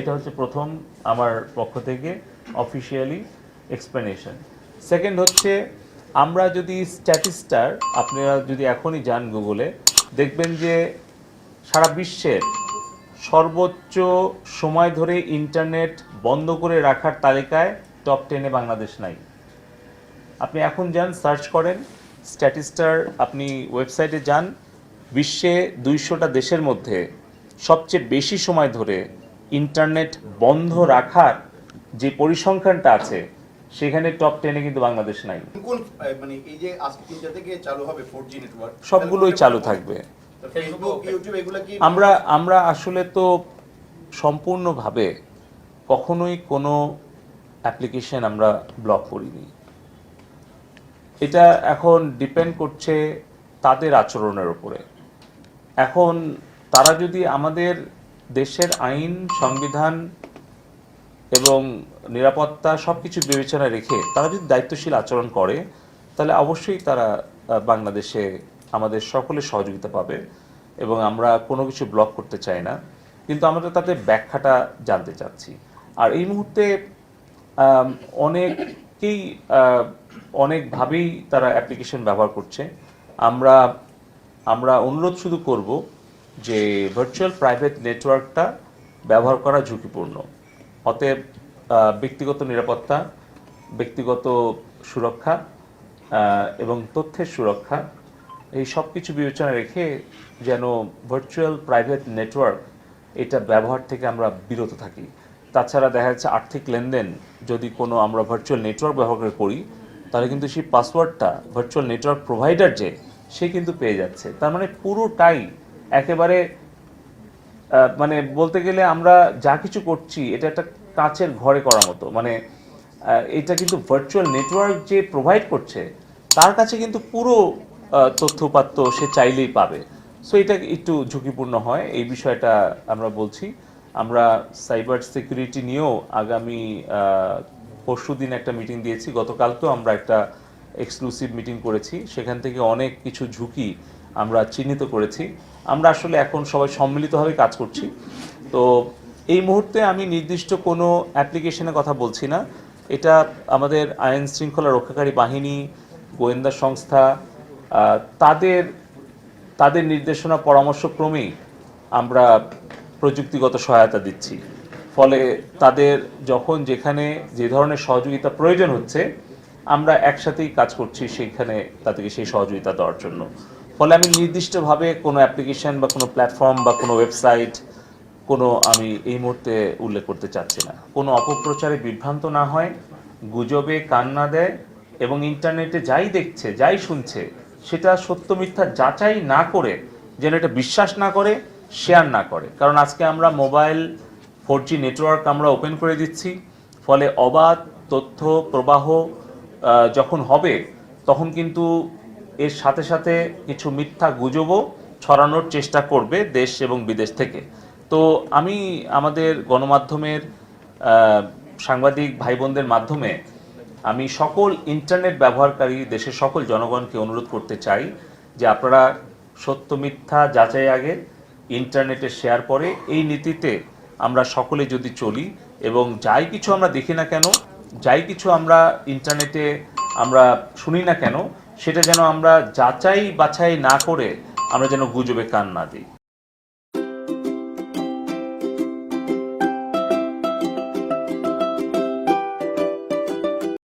এটা হচ্ছে প্রথম আমার পক্ষ থেকে অফিসিয়ালি এক্সপ্লেনেশন সেকেন্ড হচ্ছে, আমরা যদি স্ট্যাটিস্টার আপনারা যদি এখনই যান গুগলে দেখবেন যে সারা বিশ্বের সর্বোচ্চ সময় ধরে ইন্টারনেট বন্ধ করে রাখার তালিকায় টপ টেনে বাংলাদেশ নাই। আপনি এখন যান সার্চ করেন স্ট্যাটিস্টার আপনি ওয়েবসাইটে যান, বিশ্বে দুইশোটা দেশের মধ্যে সবচেয়ে বেশি সময় ধরে ইন্টারনেট বন্ধ রাখার যে পরিসংখ্যানটা আছে সেখানে টপ টেনে কিন্তু বাংলাদেশ নাই। কোন মানে এই যে আজকে তিনটা থেকে চালু হবে ফোর জি নেটওয়ার্ক সবগুলোই চালু থাকবে। ফেসবুক ইউটিউব এগুলো কি আমরা আমরা আসলে তো সম্পূর্ণভাবে কখনোই কোনো অ্যাপ্লিকেশন আমরা ব্লক করিনি। এটা এখন ডিপেন্ড করছে তাদের আচরণের উপরে। এখন তারা যদি আমাদের দেশের আইন, সংবিধান এবং নিরাপত্তা সব কিছু বিবেচনায় রেখে তারা যদি দায়িত্বশীল আচরণ করে, তাহলে অবশ্যই তারা বাংলাদেশে আমাদের সকলের সহযোগিতা পাবে এবং আমরা কোনো কিছু ব্লক করতে চাই না। কিন্তু আমরা তাদের ব্যাখ্যাটা জানতে চাচ্ছি। আর এই মুহূর্তে অনেকেই অনেকভাবেই তারা অ্যাপ্লিকেশন ব্যবহার করছে। আমরা আমরা অনুরোধ শুধু করব যে ভার্চুয়াল প্রাইভেট নেটওয়ার্কটা ব্যবহার করা ঝুঁকিপূর্ণ। অতএব ব্যক্তিগত নিরাপত্তা, ব্যক্তিগত সুরক্ষা এবং তথ্যের সুরক্ষা, এই সব কিছু বিবেচনা রেখে যেন ভার্চুয়াল প্রাইভেট নেটওয়ার্ক এটা ব্যবহার থেকে আমরা বিরত থাকি। তাছাড়া দেখা যাচ্ছে আর্থিক লেনদেন, যদি কোনো আমরা ভার্চুয়াল নেটওয়ার্ক ব্যবহার করে করি, তাহলে কিন্তু সেই পাসওয়ার্ডটা ভার্চুয়াল নেটওয়ার্ক প্রোভাইডার যে, সে কিন্তু পেয়ে যাচ্ছে। তার মানে পুরোটাই একেবারে মানে বলতে গেলে আমরা যা কিছু করছি, এটা একটা কাচের ঘরে করার মতো। মানে এটা কিন্তু ভার্চুয়াল নেটওয়ার্ক যে প্রোভাইড করছে, তার কাছে কিন্তু পুরো তথ্য উপাত্ত সে চাইলেই পাবে। সো এটা একটু ঝুঁকিপূর্ণ হয়, এই বিষয়টা আমরা বলছি। আমরা সাইবার সিকিউরিটি নিয়েও আগামী পরশু দিন একটা মিটিং দিয়েছি। গতকালকেও আমরা একটা এক্সক্লুসিভ মিটিং করেছি। সেখান থেকে অনেক কিছু ঝুঁকি আমরা চিহ্নিত করেছি। আমরা আসলে এখন সবাই সম্মিলিতভাবে কাজ করছি। তো এই মুহূর্তে আমি নির্দিষ্ট কোনো অ্যাপ্লিকেশনের কথা বলছি না। এটা আমাদের আইন শৃঙ্খলা রক্ষাকারী বাহিনী, গোয়েন্দা সংস্থা তাদের তাদের নির্দেশনা পরামর্শক্রমেই আমরা প্রযুক্তিগত সহায়তা দিচ্ছি। ফলে তাদের যখন যেখানে যে ধরনের সহযোগিতা প্রয়োজন হচ্ছে, আমরা একসাথেই কাজ করছি সেইখানে তাদেরকে সেই সহযোগিতা দেওয়ার জন্য। ফলে আমি নির্দিষ্টভাবে কোনো অ্যাপ্লিকেশন বা কোনো প্ল্যাটফর্ম বা কোনো ওয়েবসাইট কোনো আমি এই মুহূর্তে উল্লেখ করতে চাচ্ছি না। কোনো অপপ্রচারে বিভ্রান্ত না হয়, গুজবে কান না দেয় এবং ইন্টারনেটে যাই দেখছে, যাই শুনছে, সেটা সত্য মিথ্যা যাচাই না করে, যেন এটা বিশ্বাস না করে শেয়ার না করে। কারণ আজকে আমরা মোবাইল ফোর জি নেটওয়ার্ক আমরা ওপেন করে দিচ্ছি, ফলে অবাধ তথ্য প্রবাহ যখন হবে, তখন কিন্তু এর সাথে সাথে কিছু মিথ্যা গুজবও ছড়ানোর চেষ্টা করবে দেশ এবং বিদেশ থেকে। তো আমি আমাদের গণমাধ্যমের সাংবাদিক ভাই বোনদের মাধ্যমে আমি সকল ইন্টারনেট ব্যবহারকারী দেশের সকল জনগণকে অনুরোধ করতে চাই যে আপনারা সত্য, মিথ্যা যাচাই আগে ইন্টারনেটে শেয়ার পরে এই নীতিতে আমরা সকলে যদি চলি এবং যাই কিছু আমরা দেখি না কেন, যাই কিছু আমরা ইন্টারনেটে আমরা শুনি না কেন সেটা যেন আমরা যাচাই বাছাই না করে আমরা যেন গুজবে কান না দিই।